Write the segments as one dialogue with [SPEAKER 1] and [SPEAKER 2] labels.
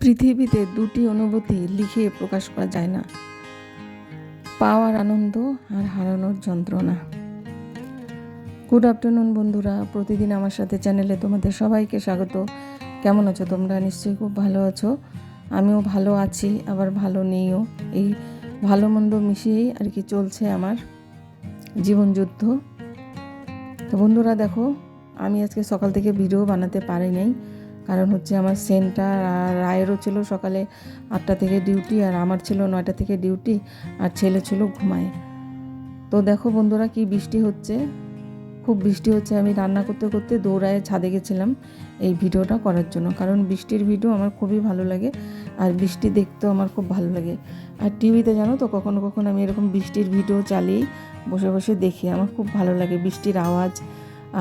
[SPEAKER 1] পৃথিবীতে দুটি অনুভূতি লিখে প্রকাশ করা যায় না। পাওয়ার আনন্দ আর হারানোর যন্ত্রণা। গুড আফটারনুন বন্ধুরা। প্রতিদিন আমার সাথে চ্যানেলে তোমাদের সবাইকে স্বাগত। কেমন আছো তোমরা? নিশ্চয়ই খুব ভালো আছো। আমিও ভালো আছি, আবার ভালো নেইও। এই ভালো মন্দ মিশিয়েই আর কি চলছে আমার জীবন যুদ্ধ। তো বন্ধুরা, দেখো, আমি আজকে সকাল থেকে ভিডিও বানাতে পারি নাই। কারণ হচ্ছে আমার সেন্টার আর রায়েরও ছিল সকালে আটটা থেকে ডিউটি আর আমার ছিল নয়টা থেকে ডিউটি আর ছেলে ছিল ঘুমায়। তো দেখো বন্ধুরা কি বৃষ্টি হচ্ছে। খুব বৃষ্টি হচ্ছে। আমি রান্না করতে করতে দৌড়ায় ছাদে গেছিলাম এই ভিডিওটা করার জন্য। কারণ বৃষ্টির ভিডিও আমার খুবই ভালো লাগে আর বৃষ্টি দেখতেও আমার খুব ভালো লাগে। আর টিভিতে জানো তো কখনো কখনো আমি এরকম বৃষ্টির ভিডিও চালিয়েই বসে বসে দেখি। আমার খুব ভালো লাগে বৃষ্টির আওয়াজ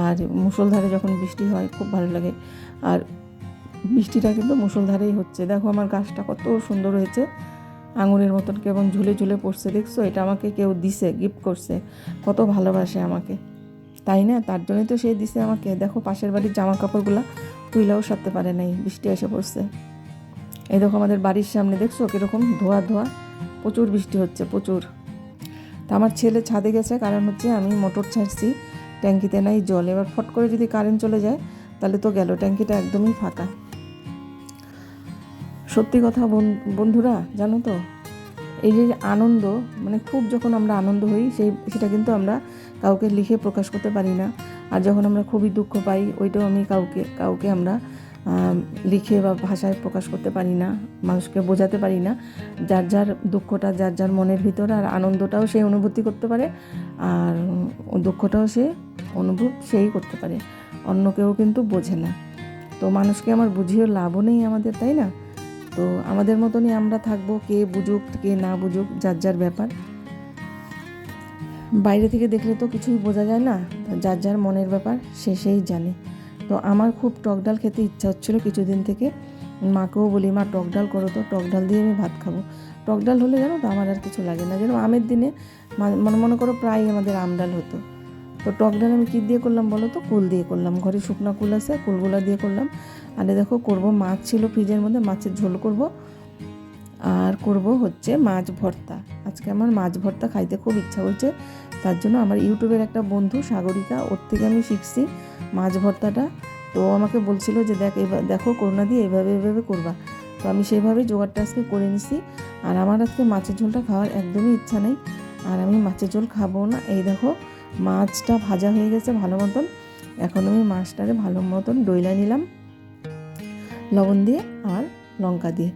[SPEAKER 1] আর মুসলধারে যখন বৃষ্টি হয় খুব ভালো লাগে। আর বৃষ্টিটা কিন্তু মুসলধারেই হচ্ছে। দেখো আমার গাছটা কত সুন্দর হয়েছে। আঙুরের মতন কেমন ঝুলে ঝুলে পড়ছে, দেখছ? এটা আমাকে কেউ দিছে গিফট করছে। কত ভালোবাসে আমাকে। তাই না? তার জন্যই তো সে দিছে আমাকে। দেখো পাশের বাড়ির জামা কাপড়গুলো তুইলাও সারতে পারে নাই, বৃষ্টি এসে পড়ছে। এই দেখো আমাদের বাড়ির সামনে, দেখছ? কীরকম ধোয়া ধোয়া। প্রচুর বৃষ্টি হচ্ছে, প্রচুর। তা আমার ছেলে ছাদে গেছে, কারণ হচ্ছে আমি মোটর ছাড়ছি, ট্যাঙ্কিতে নাই জল। এবার ফট করে যদি কারেন্ট চলে যায়, তাহলে তো গেল, ট্যাঙ্কিটা একদমই ফাঁকা। সত্যি কথা বন্ধুরা, জানো তো? এই যে আনন্দ মানে খুব যখন আমরা আনন্দ হই, সেই, সেটা কিন্তু আমরা কাউকে লিখে প্রকাশ করতে পারি না। আর যখন আমরা খুবই দুঃখ পাই, ওইটাও আমি কাউকে কাউকে আমরা লিখে বা ভাষায় প্রকাশ করতে পারি না, মানুষকে বোঝাতে পারি না। যার যার দুঃখটা, যার যার মনের ভিতরে, আর আনন্দটাও সে অনুভূতি করতে পারে, আর দুঃখটাও সে অনুভব সেই করতে পারে। অন্য কেউ কিন্তু বোঝে না। তো মানুষকে আমার বুঝিয়ে লাভও নেই আমাদের, তাই না? তো আমাদের মতনই আমরা থাকব, কে বুঝুক, কে না বুঝুক, যার যার ব্যাপার। বাইরে থেকে দেখলে তো কিছুই বোঝা যায় না, যার যার মনের ব্যাপার, সে সেই জানে। তো আমার খুব টক ডাল খেতে ইচ্ছা হচ্ছিল কিছুদিন থেকে। মাকেও বলি, মা, টক ডাল করো তো, টক ডাল দিয়ে আমি ভাত খাব। টক ডাল হলে জানো তো আমার আর কিছু লাগে না। যেন আমের দিনে মনে মনে করো প্রায় আমাদের আম ডাল হতো। তো টক ডাল আমি কী দিয়ে করলাম বলো তো? কুল দিয়ে করলাম। ঘরে শুকনো কুল আছে, কুলগুলা দিয়ে করলাম। আর দেখো, করব মাছ ছিল ফ্রিজের মধ্যে, মাছের ঝোল করব। আর করব হচ্ছে মাছ ভর্তা। আজকে আমার মাছ ভর্তা খাইতে খুব ইচ্ছা হচ্ছে তার জন্য আমার ইউটিউবের একটা বন্ধু, সাগরিকা, ওর থেকে আমি শিখছি মাছ ভর্তাটা। তো আমাকে বলছিল যে দেখ, এবার দেখো করোনা দিয়ে এভাবে এভাবে করবা। তো আমি সেইভাবে জোগাড়টা আজকে করে নিছি। আর আমার আজকে মাছের ঝোলটা খাওয়ার একদমই ইচ্ছা নেই। আর আমি মাছের ঝোল খাব না। এই দেখো, মাছটা ভাজা হয়ে গেছে ভালো মতন। এখন আমি মাছটারে ভালো মতন ডইলা নিলাম। লবণ দিয়ে আর লঙ্কা দিয়ে।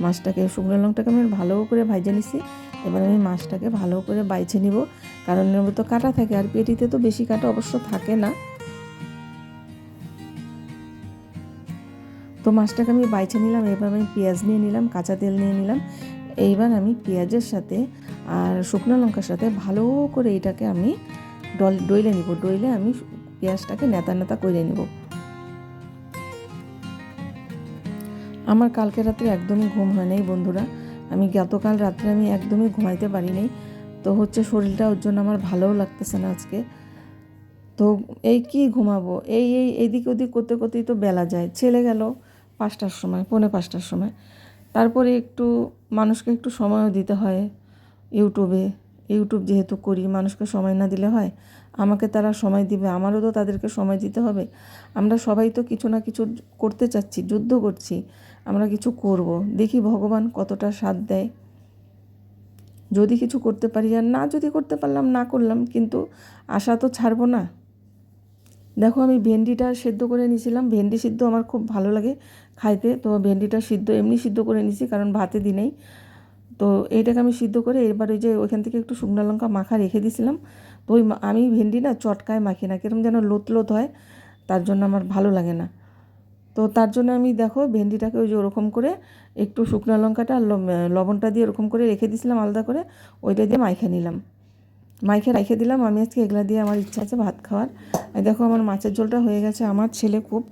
[SPEAKER 1] মাছটাকে শুকনো লঙ্কাটাকে আমি ভালো করে ভাজে নিছি। এবার আমি মাছটাকে ভালো করে বাইছে নিব। কারণ এর তো কাটা থাকে আর পেটিতে তো বেশি কাটা অবশ্য থাকে না। তো মাছটাকে আমি বাইছে নিলাম। এবার আমি পেঁয়াজ নিয়ে নিলাম, কাঁচা তেল নিয়ে নিলাম। এইবার আমি পেঁয়াজের সাথে আর শুকনো লঙ্কার সাথে ভালো করে এটাকে আমি ডল ডইলে নিব। ডইলে আমি পেঁয়াজটাকে নেতা নেতা করে নিব। আমার কালকে রাত্রে একদমই ঘুম হয় নাই বন্ধুরা। আমি গতকাল রাত্রে আমি একদমই ঘুমাইতে পারি নাই। তো হচ্ছে শরীরটা ওর জন্য আমার ভালোও লাগতেছে না আজকে। তো এই কি ঘুমাবো? এই এই, এদিক ওদিক করতে করতেই তো বেলা যায়। ছেলে গেল পাঁচটার সময়, পৌনে পাঁচটার সময়। তারপরে একটু মানুষকে একটু সময়ও দিতে হয় ইউটিউবে। ইউটিউব যেহেতু করি, মানুষকে সময় না দিলে হয়। আমাকে তারা সময় দিবে, আমারও তো তাদেরকে সময় দিতে হবে। আমরা সবাই তো কিছু না কিছু করতে চাচ্ছি, যুদ্ধ করছি। আমরা কিছু করব। দেখি ভগবান কতটা সাথ দেয়। যদি কিছু করতে পারি আর না যদি করতে পারলাম, না করলাম, কিন্তু আশা তো ছাড়বো না। দেখো আমি ভেন্ডিটা সেদ্ধ করে নিয়েছিলাম। ভেন্ডি সিদ্ধ আমার খুব ভালো লাগে খাইতে। তো ভেন্ডিটা সিদ্ধ, এমনি সিদ্ধ করে নিয়েছি, কারণ ভাতে দিনেই তো এইটাকে আমি সিদ্ধ করে এবার ওই যে ওইখান থেকে একটু শুকনো লঙ্কা মাখা রেখে দিয়েছিলাম। তো ওই আমি ভেন্ডি না চটকায় মাখি না, কিরম যেন লোত লোত হয়, তার জন্য আমার ভালো লাগে না। তো তার জন্য আমি দেখো ভেন্ডিটাকে ওই যে ওরকম করে একটু শুকনো লঙ্কাটা লবণটা দিয়ে ওরকম করে রেখে দিয়েছিলাম আলাদা করে, ওইটা দিয়ে মাইখে নিলাম। মাইকে রেখে দিলাম। আমি আজকে এগুলা দিয়ে আমার ইচ্ছা আছে ভাত খাওয়ার। আর দেখো আমার মাছের ঝোলটা হয়ে গেছে। আমার ছেলে খুব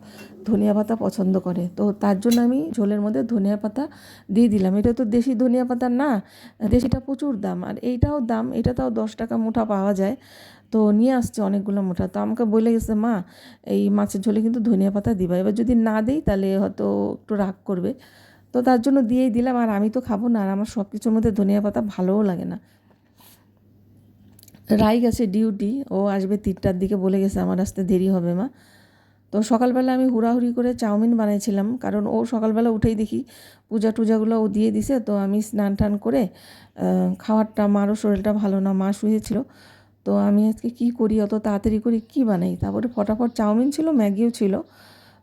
[SPEAKER 1] ধনিয়া পাতা পছন্দ করে। তো তার জন্য আমি ঝোলের মধ্যে ধনিয়া পাতা দিয়ে দিলাম। এটা তো দেশি ধনিয়া পাতা না, দেশিটা প্রচুর দাম। আর এইটাও দাম, এটা তাও দশ টাকা মুঠা পাওয়া যায়। তো নিয়ে আসছে অনেকগুলো মুঠা। তো আমাকে বলে গেছে, মা, এই মাছের ঝোলে কিন্তু ধনিয়া পাতা দিবা। এবার যদি না দেই তাহলে হয়তো একটু রাগ করবে। তো তো তার জন্য দিয়েই দিলাম। আর আমি তো খাব না। আর আমার সব কিছুর মধ্যে ধনিয়া পাতা ভালোও লাগে না। রাই গেছে ডিউটি, ও আসবে তিনটার দিকে বলে গেছে আমার আসতে দেরি হবে মা। তো সকালবেলা আমি হুড়াহুড়ি করে চাউমিন বানাইছিলাম, কারণ ও সকালবেলা উঠেই দেখি পূজা টুজাগুলো ও দিয়ে দিছে, তো আমি স্নান টান করে খাওয়ারটা, মারও শরীরটা ভালো না, মা শুয়েছিল। তো আমি আজকে কি করি, অত তাড়াতাড়ি করি কি বানাই? তারপরে ফটাফট চাউমিন ছিল, ম্যাগিও ছিল।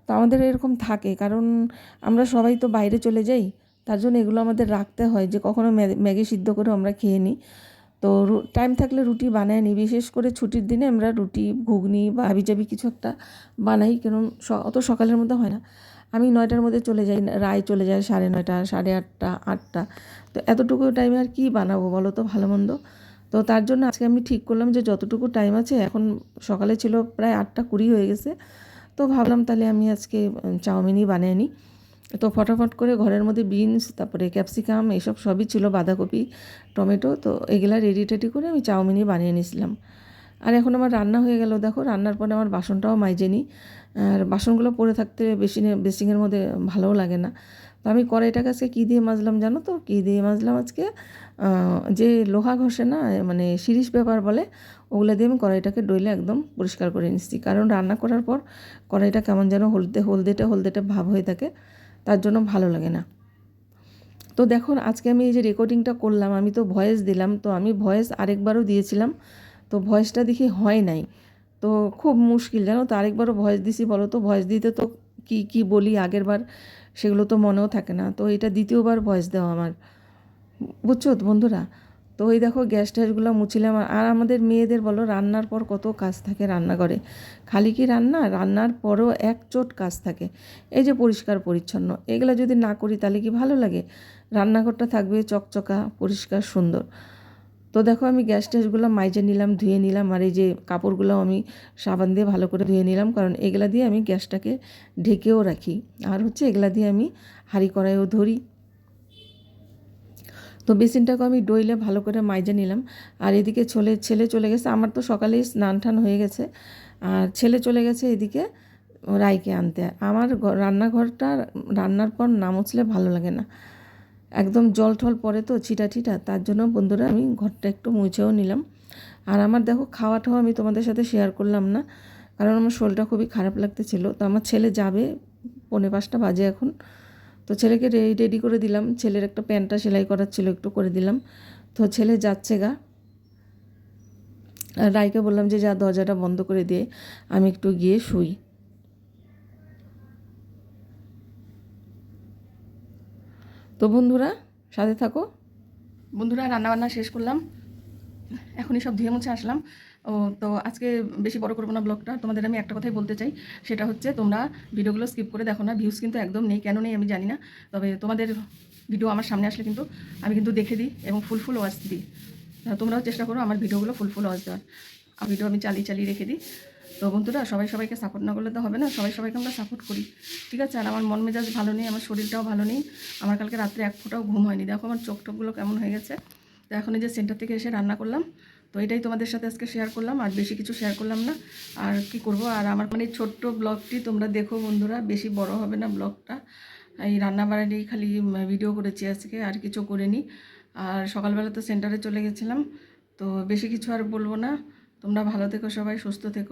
[SPEAKER 1] তো আমাদের এরকম থাকে, কারণ আমরা সবাই তো বাইরে চলে যাই, তার জন্য এগুলো আমাদের রাখতে হয় যে কখনো ম্যা- ম্যাগি সিদ্ধ করে আমরা খেয়ে নিই। তো টাইম থাকলে রুটি বানায় নিই বিশেষ করে ছুটির দিনে আমরা রুটি, ঘুগনি বা হাবিজাবি কিছু একটা বানাই স- অত সকালের মধ্যে হয় না। আমি নয়টার মধ্যে চলে যাই, রায় চলে যায় সাড়ে নয়টা, সাড়ে আটটা আটটা। তো এতটুকু টাইমে আর কি বানাবো বলো তো, ভালো মন্দ? তো তার জন্য আজকে আমি ঠিক করলাম যে যতটুকু টাইম আছে, এখন সকালে ছিল প্রায় আটটা কুড়ি হয়ে গেছে। তো ভাবলাম তাহলে আমি আজকে চাউমিনই বানিয়ে নিই তো ফটাফট করে ঘরের মধ্যে বিনস, তারপরে ক্যাপসিকাম এইসব সবই ছিল বাঁধাকপি, টমেটো, তো এগুলা রেডি টেডি করে আমি চাউমিনই বানিয়ে নিয়েছিলাম। আর এখন আমার রান্না হয়ে গেল, দেখো রান্নার পরে আমার বাসনটাও মাইজে নিই আর বাসনগুলো পড়ে থাকতে বেশি বেসিংয়ের মধ্যে ভালোও লাগে না। তো আমি কড়াইটাকে আজকে কী দিয়ে মাজলাম জানো তো? কী দিয়ে মাজলাম আজকে? যে লোহা ঘষে না মানে শিরিষ ব্যাপার বলে, ওগুলো দিয়ে আমি কড়াইটাকে ডইলে একদম পরিষ্কার করে নিচ্ছি। কারণ রান্না করার পর কড়াইটা কেমন যেন হলদে, হলদেটে হলদেটে ভাব হয়ে থাকে। তার জন্য ভালো লাগে না। তো দেখো, আজকে আমি এই যে রেকর্ডিংটা করলাম, আমি তো ভয়েস দিলাম, তো আমি ভয়েস আরেকবারও দিয়েছিলাম, তো ভয়েসটা দেখি হয় নাই। তো খুব মুশকিল, জানো তো, আরেকবারও ভয়েস দিছি, বলো তো ভয়েস দিতে তো কি কি বলি আগের বার সেগুলো তো মনেও থাকে না। তো এটা দ্বিতীয়বার ভয়েস দেওয়া আমার। বুঝছ বন্ধুরা? ওই দেখো গ্যাস ট্যাসগুলো মুছিলাম আর আমাদের মেয়েদের বলো, রান্নার পর কত কাজ থাকে রান্নাঘরে। খালি কি রান্না? রান্নার পরও এক চোট কাজ থাকে। এই যে পরিষ্কার পরিচ্ছন্ন, এগুলো যদি না করি তাহলে কি ভালো লাগে? রান্নাঘরটা থাকবে চকচকা, পরিষ্কার, সুন্দর। তো দেখো আমি গ্যাস ট্যাসগুলো মাইজে নিলাম, ধুয়ে নিলাম আর এই যে কাপড়গুলো আমি সাবান দিয়ে ভালো করে ধুয়ে নিলাম, কারণ এগুলা দিয়ে আমি গ্যাসটাকে ঢেকেও রাখি। আর হচ্ছে এগুলা দিয়ে আমি হাঁড়ি কড়াইও ধরি। তো বেসিনটাকে আমি ডইলে ভালো করে মাইজে নিলাম। আর এদিকে চলে ছেলে চলে গেছে। আমার তো সকালেই স্নান টান হয়ে গেছে। আর ছেলে চলে গেছে এদিকে রাইকে আনতে। আমার ঘর- রান্নাঘরটা রান্নার পর না মুছলে ভালো লাগে না। একদম জল টল পড়ে তো ছিটা ছিটা, তার জন্য বন্ধুরা আমি ঘরটা একটু মুছেও নিলাম। আর আমার দেখো খাওয়াটাও আমি তোমাদের সাথে শেয়ার করলাম না, কারণ আমার শরীরটা খুবই খারাপ লাগতেছিল। তো আমার ছেলে যাবে, পৌনে পাঁচটা বাজে এখন। তো ছেলেকে রেডি করে দিলাম। ছেলের একটা প্যান্টটা সেলাই করার ছিল, একটু করে দিলাম। তো ছেলে যাচ্ছে গা। আর রাইকে বললাম যে, যা, দরজাটা বন্ধ করে দিয়ে আমি একটু গিয়ে শুই। তো বন্ধুরা, সাথে থাকো। বন্ধুরা, রান্নাবান্না শেষ করলাম। এখনই সব ধুয়ে মুছে আসলাম। ও, তো আজকে বেশি বড় করব না ব্লগটা। তোমাদের আমি একটা কথাই বলতে চাই, সেটা হচ্ছে তোমরা ভিডিওগুলো স্কিপ করে দেখো না ভিউজ কিন্তু একদম নেই, কেন নেই আমি জানি না। তবে তোমাদের ভিডিও আমার সামনে আসলে কিন্তু আমি কিন্তু দেখে দিই এবং ফুল ফুল ওয়াচ দিই। তোমরাও চেষ্টা করো আমার ভিডিওগুলো ফুল ফুল ওয়াচ দেওয়ার। ভিডিও আমি চালিয়ে চালিয়ে রেখে দিই। তো বন্ধুরা, সবাই সবাইকে সাপোর্ট না করলে তো হবে না, সবাই সবাইকে আমরা সাপোর্ট করি। ঠিক আছে, আর আমার মন মেজাজ ভালো নেই, আমার শরীরটাও ভালো নেই, আমার কালকে রাত্রে এক ফোঁটাও ঘুম হয়নি। দেখো আমার চোখ টোকগুলো কেমন হয়ে গেছে। তো এখন এই যে সেন্টার থেকে এসে রান্না করলাম। তো এটাই তোমাদের সাথে আজকে শেয়ার করলাম, আর বেশি কিছু শেয়ার করলাম না। আর কি করব? আর আমার মানে ছোট্ট ব্লগটি তোমরা দেখো বন্ধুরা, বেশি বড় হবে না ব্লগটা। এই রান্না বাড়ানি খালি ভিডিও করেছি আজকে, আর কিছু করিনি। আর সকালবেলা তো সেন্টারে চলে গেছিলাম, তো বেশি কিছু আর বলব না। তোমরা ভালো থেকো সবাই, সুস্থ থেকো।